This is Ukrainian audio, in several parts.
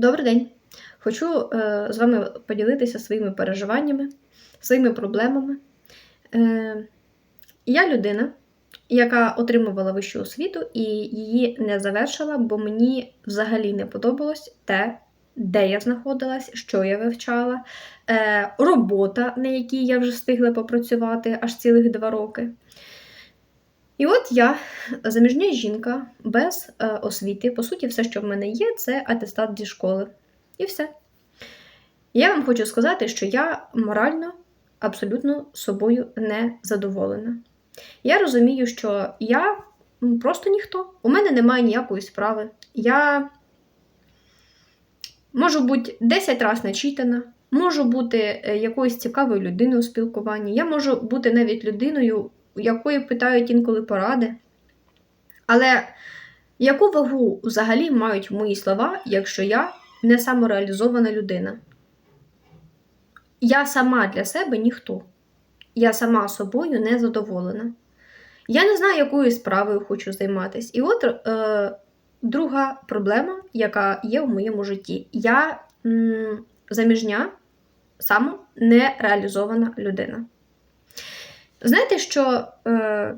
Добрий день! Хочу е, з вами поділитися своїми переживаннями, своїми проблемами. Е, я людина, яка отримувала вищу освіту і її не завершила, бо мені взагалі не подобалось те, де я знаходилась, що я вивчала, е, робота, на якій я вже встигла попрацювати аж цілих два роки. І от я, заміжня жінка, без е, освіти. По суті, все, що в мене є, це атестат зі школи. І все. Я вам хочу сказати, що я морально абсолютно собою не задоволена. Я розумію, що я просто ніхто. У мене немає ніякої справи. Я можу бути 10 разів начитана, можу бути е, якоюсь цікавою людиною у спілкуванні. Я можу бути навіть людиною, у якої питають інколи поради. Але яку вагу взагалі мають мої слова, якщо я не самореалізована людина? Я сама для себе ніхто. Я сама собою не задоволена. Я не знаю, якою справою хочу займатися. І от е, друга проблема, яка є в моєму житті. Я м, заміжня, сама нереалізована людина. Знаєте, що е,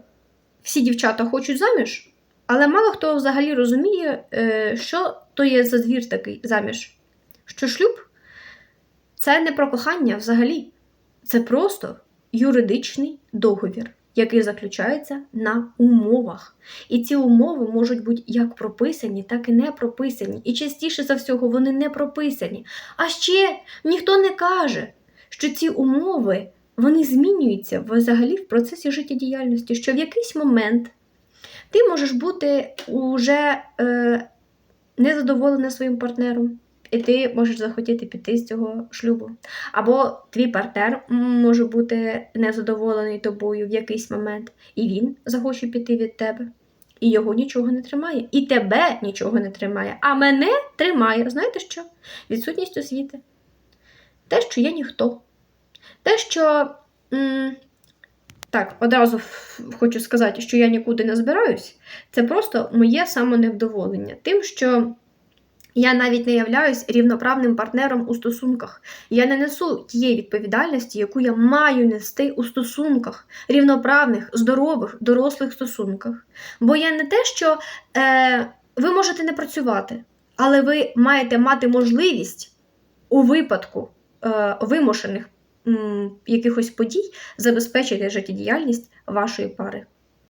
всі дівчата хочуть заміж, але мало хто взагалі розуміє, е, що то є за звір такий заміж. Що шлюб це не про кохання взагалі. Це просто юридичний договір, який заключається на умовах. І ці умови можуть бути як прописані, так і не прописані. І частіше за всього вони не прописані. А ще ніхто не каже, що ці умови вони змінюються взагалі в процесі життєдіяльності, що в якийсь момент ти можеш бути уже е, незадоволена своїм партнером, і ти можеш захотіти піти з цього шлюбу. Або твій партнер може бути незадоволений тобою в якийсь момент, і він захоче піти від тебе. І його нічого не тримає, і тебе нічого не тримає, а мене тримає. Знаєте що? Відсутність освіти. Те, що я ніхто. Те, що. Так, одразу хочу сказати, що я нікуди не збираюсь, це просто моє самоневдоволення. Тим, що я навіть не являюсь рівноправним партнером у стосунках. Я не несу тієї відповідальності, яку я маю нести у стосунках, рівноправних, здорових, дорослих стосунках. Бо я не те, що е, ви можете не працювати, але ви маєте мати можливість у випадку е, вимушених якихось подій забезпечити життєдіяльність вашої пари.